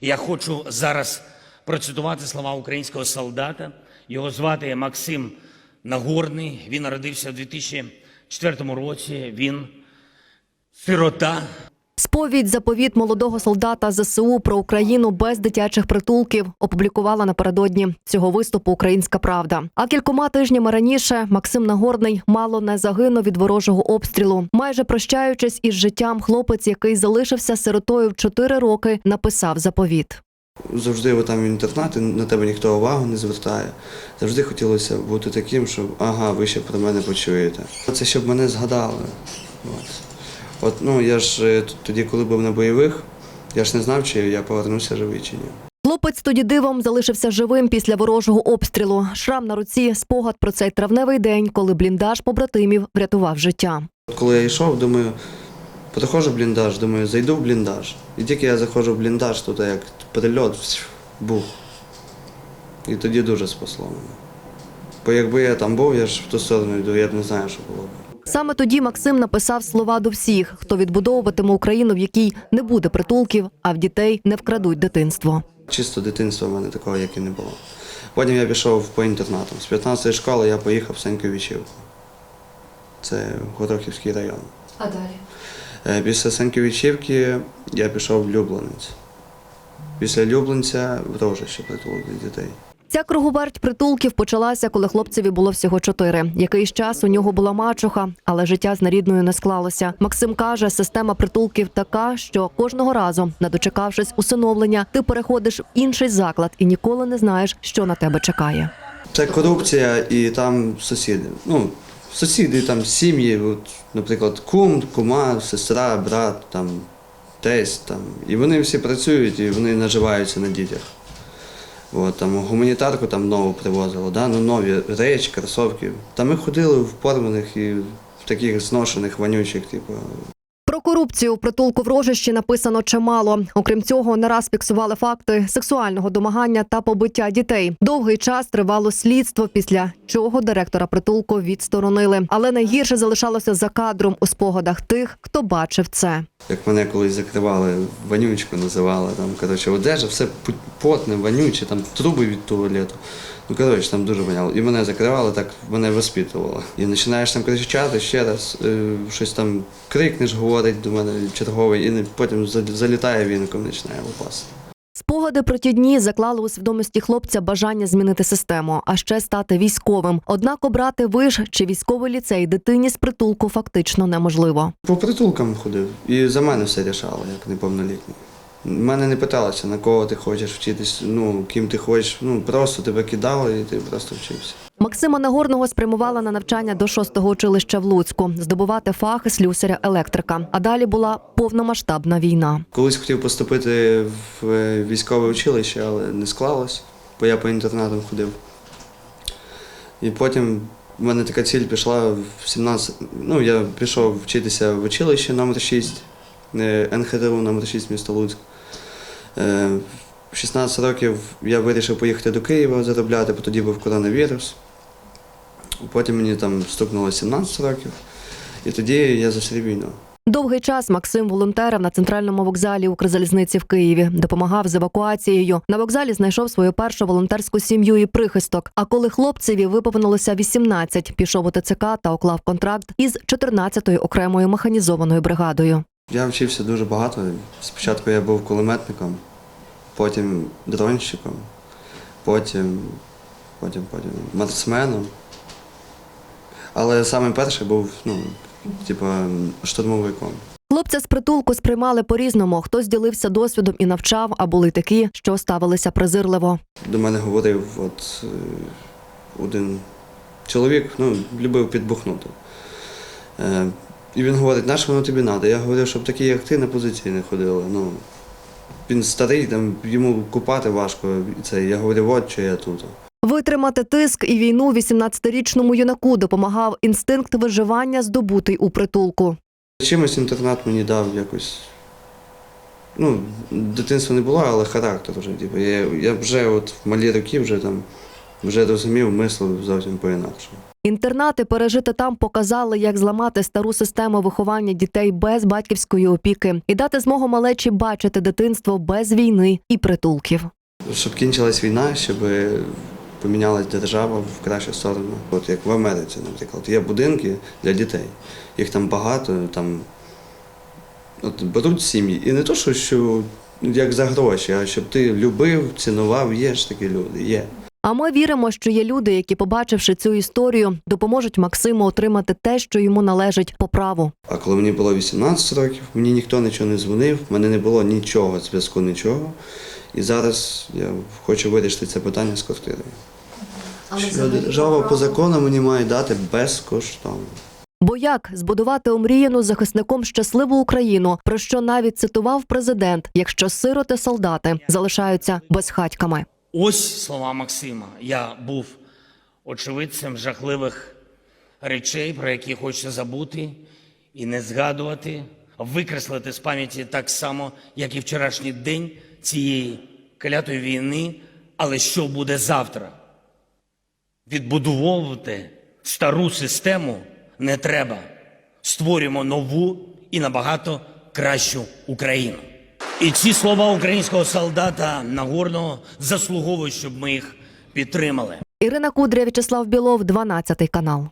Я хочу зараз процитувати слова українського солдата. Його звати Максим Нагорний. Він народився у 2004 році. Він сирота, Сповідь заповіт молодого солдата ЗСУ про Україну без дитячих притулків опублікувала напередодні цього виступу Українська Правда. А кількома тижнями раніше Максим Нагорний мало не загинув від ворожого обстрілу. Майже прощаючись із життям, хлопець, який залишився сиротою в 4 роки, написав заповіт. Завжди ви там в інтернаті, на тебе ніхто увагу не звертає. Завжди хотілося бути таким, що ага, ви ще про мене почуєте. Це щоб мене згадали. От. От ну я ж е, тоді, коли був на бойових, я ж не знав, чи я повернуся живий чи ні. Хлопець тоді дивом залишився живим після ворожого обстрілу. Шрам на руці спогад про цей травневий день, коли бліндаж побратимів врятував життя. От коли я йшов, думаю, підходжу в бліндаж, думаю, зайду в бліндаж. І тільки я заходжу в бліндаж, тут як перельот, бух. І тоді дуже спасло мене. Бо якби я там був, я ж в ту сторону йду, я б не знаю, що було б. Саме тоді Максим написав слова до всіх, хто відбудовуватиме Україну, в якій не буде притулків, а в дітей не вкрадуть дитинство. Чисто дитинства в мене такого, як і не було. Потім я пішов по інтернатам. З 15-ї школи я поїхав в Сеньковичівку. Це Горохівський район. А далі Е, Після Сеньковичівки я пішов в Люблинець. Після Люблинця в Рожище притулок для дітей. Ця круговерть притулків почалася, коли хлопцеві було всього чотири. Якийсь час у нього була мачуха, але життя з нарідною не склалося. Максим каже, система притулків така, що кожного разу, не дочекавшись усиновлення, ти переходиш в інший заклад і ніколи не знаєш, що на тебе чекає. Це корупція і там сусіди. Ну, сусіди, там сім'ї, от, наприклад, кум, кума, сестра, брат, там, тесть. Там. І вони всі працюють і вони наживаються на дітях. От, там, гуманітарку там нову привозили, да? ну, нові речі, кросовки. Та ми ходили в порваних і в таких зношених, вонючих, типу, Про корупцію у притулку в Рожищі написано чимало. Окрім цього, не раз фіксували факти сексуального домагання та побиття дітей. Довгий час тривало слідство, після чого директора притулку відсторонили. Але найгірше залишалося за кадром у спогадах тих, хто бачив це. Як мене колись закривали, вонючку називали, там, коротше, одежа, все потне, вонюче, там труби від туалету. Ну, коротше, там дуже воняло. І мене закривали, так мене воспитувало. І починаєш там кричати ще раз, е, щось там крикнеш, говорить до мене черговий, і не- потім за- залітає віником, починає лопасти. Спогади про ті дні заклали у свідомості хлопця бажання змінити систему, а ще стати військовим. Однак обрати виш чи військовий ліцей дитині з притулку фактично неможливо. По притулкам ходив, і за мене все рішало, як неповнолітній. Мене не питалося, на кого ти хочеш вчитись, ну, ким ти хочеш. Ну, просто тебе кидали і ти просто вчився. Максима Нагорного спрямувала на навчання до шостого училища в Луцьку, здобувати фах слюсаря електрика. А далі була повномасштабна війна. Колись хотів поступити в е, військове училище, але не склалось, бо я по інтернатам ходив. І потім в мене така ціль пішла в 17. Ну, я пішов вчитися в училище номер 6, е, НХТУ номер 6 місто Луцьк. Е, 16 років я вирішив поїхати до Києва заробляти, бо тоді був коронавірус. Потім мені там стукнуло 17 років, і тоді я зустрів війну. Довгий час Максим волонтерив на центральному вокзалі Укрзалізниці в Києві, допомагав з евакуацією. На вокзалі знайшов свою першу волонтерську сім'ю і прихисток. А коли хлопцеві виповнилося 18, пішов у ТЦК та уклав контракт із 14-ю окремою механізованою бригадою. Я вчився дуже багато. Спочатку я був кулеметником, потім дронщиком, потім, потім, потім марсменом. Але саме перший був, ну, типу, штурмовиком. Хлопця з притулку сприймали по-різному. Хтось ділився досвідом і навчав, а були такі, що ставилися презирливо. До мене говорив от, е, один чоловік, ну, любив підбухнути. І він говорить, на що воно тобі треба? Я говорив, щоб такі, як ти, на позиції не ходили. Ну, він старий, там, йому купати важко. Це, я говорю, от що я тут. Витримати тиск і війну 18-річному юнаку допомагав інстинкт виживання, здобутий у притулку. Чимось інтернат мені дав якось. Ну, дитинства не було, але характер вже. Типу, я, я вже от в малі роки вже там вже розумів, мислив зовсім по-інакшому. Інтернати пережити там показали, як зламати стару систему виховання дітей без батьківської опіки і дати змогу малечі бачити дитинство без війни і притулків. Щоб кінчилась війна, щоб помінялась держава в кращу сторону. От як в Америці, наприклад, є будинки для дітей. Їх там багато, там от беруть сім'ї. І не то, що, що як за гроші, а щоб ти любив, цінував, є ж такі люди, є. А ми віримо, що є люди, які, побачивши цю історію, допоможуть Максиму отримати те, що йому належить по праву. А коли мені було 18 років, мені ніхто нічого не дзвонив, в мене не було нічого, зв'язку нічого. І зараз я хочу вирішити це питання з квартирою. Що держава по закону мені має дати безкоштовно. Бо як збудувати омріяну захисником щасливу Україну, про що навіть цитував президент, якщо сироти солдати залишаються безхатьками. Ось слова Максима. Я був очевидцем жахливих речей, про які хочеться забути і не згадувати, викреслити з пам'яті так само, як і вчорашній день цієї клятої війни. Але що буде завтра? Відбудовувати стару систему не треба. Створюємо нову і набагато кращу Україну. І ці слова українського солдата Нагорного заслуговують, щоб ми їх підтримали. Ірина Кудря, В'ячеслав Білов, 12 канал.